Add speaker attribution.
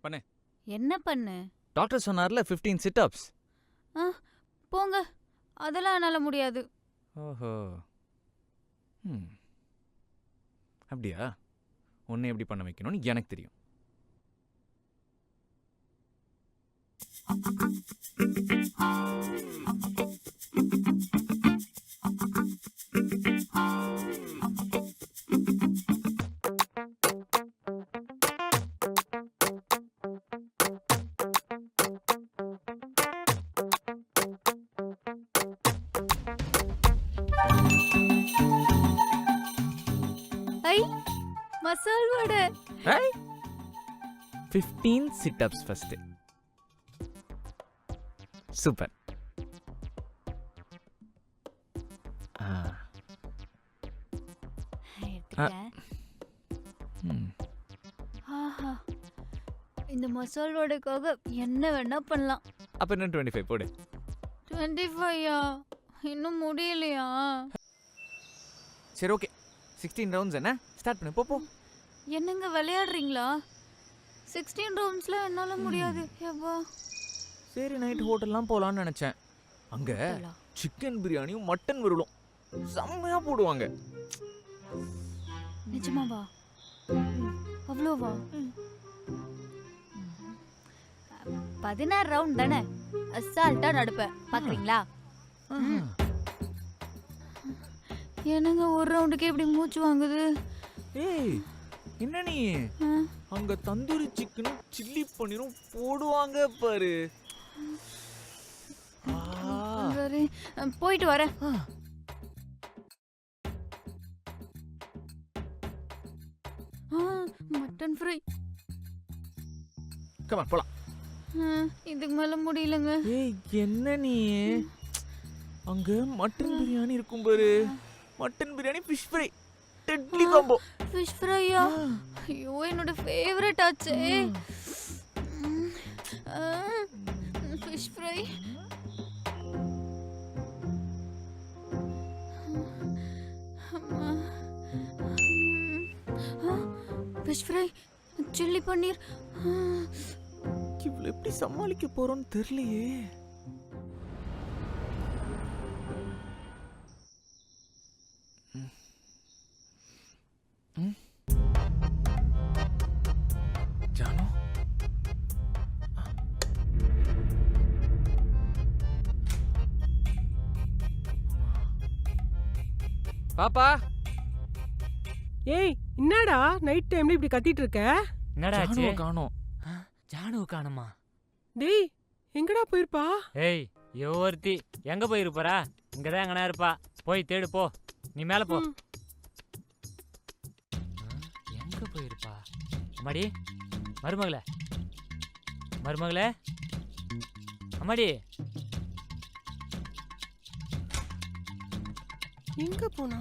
Speaker 1: பண்ணு.
Speaker 2: என்ன பண்ணு?
Speaker 1: டாக்டர் சொன்னார்ல 15 சிட்டப்ஸ்
Speaker 2: போங்க. அதெல்லாம் என்னால முடியாது.
Speaker 1: ஓஹோ. ம். அப்படியா? உன்னை எப்படி பண்ண வைக்கணும்னு எனக்கு தெரியும்.
Speaker 2: ஐ masal vadai.
Speaker 1: 15 situps first super
Speaker 2: ஆஹா. இந்த மசால் வடைக்காக என்ன வேணா பண்ணலாம்.
Speaker 1: அப்போ என்ன டுவெண்ட்டி ஃபைவ் போடு.
Speaker 2: டுவெண்ட்டி ஃபைவா இன்னும் முடியலையா?
Speaker 1: சரி ஓகே சிக்ஸ்டீன் ரவுண்ட்ஸ் என்ன? ஸ்டார்ட் பண்ணு போ போ.
Speaker 2: என்னங்க விளையாடுறீங்களா? சிக்ஸ்டீன் ரவுண்ட்ஸ்ல என்னால முடியாது எப்பா
Speaker 1: சரி நைட் ஹோட்டல்லாம் போகலான்னு நினச்சேன். அங்கே சிக்கன் பிரியாணியும் மட்டன் விருளும். செம்மையாக போடுவாங்க.
Speaker 2: நிஜமாவா அவ்வளோவா பதினாறு ரவுண்ட் தானே? அசால்ட்டா நடுப்பேன். பாக்குறீங்களா? என்னங்க ஒரு ரவுண்டுக்கே இப்படி மூச்சு வாங்குது?
Speaker 1: ஏய் என்ன நீ? அங்க தந்தூரி சிக்கனும் சில்லி பன்னீரும் போடுவாங்க பாரு.
Speaker 2: சரி போயிட்டு வரேன். Mutton fry.
Speaker 1: On, போலாம்.
Speaker 2: இதுக்கு மேல முடியலங்க.
Speaker 1: ஏய் என்ன நீ? அங்க மட்டன் பிரியாணி இருக்கும் பாரு. Mutton biryani fish fry deadly combo
Speaker 2: fish ஃப்ரையா ஐயோ என்னோட ஃபேவரட் ஆச்சே. Fish fry fish fry chilli paneer ஆ,
Speaker 1: இவ்வளவு எப்படி சமாளிக்க போறோம்னு தெரியலையே. ஜானு பாப்பா?
Speaker 3: ஏய் என்னடா நைட் டைம்ல இப்படி கத்திட்டு இருக்க
Speaker 4: என்னடா ஆச்சு?
Speaker 1: காணோம்.
Speaker 4: ஜானு காணுமா?
Speaker 3: டேய் எங்கடா போயிருப்பா?
Speaker 4: ஏய் ஒருத்தி. எங்க போயிருப்பறா? இங்கதான் எங்கனா இருப்பா. போய் தேடு போ. நீ மேல போ. எங்க போயிருப்பா? அம்மாடி மருமகளே. மருமகளே. அம்மாடி.
Speaker 3: எங்க போனா?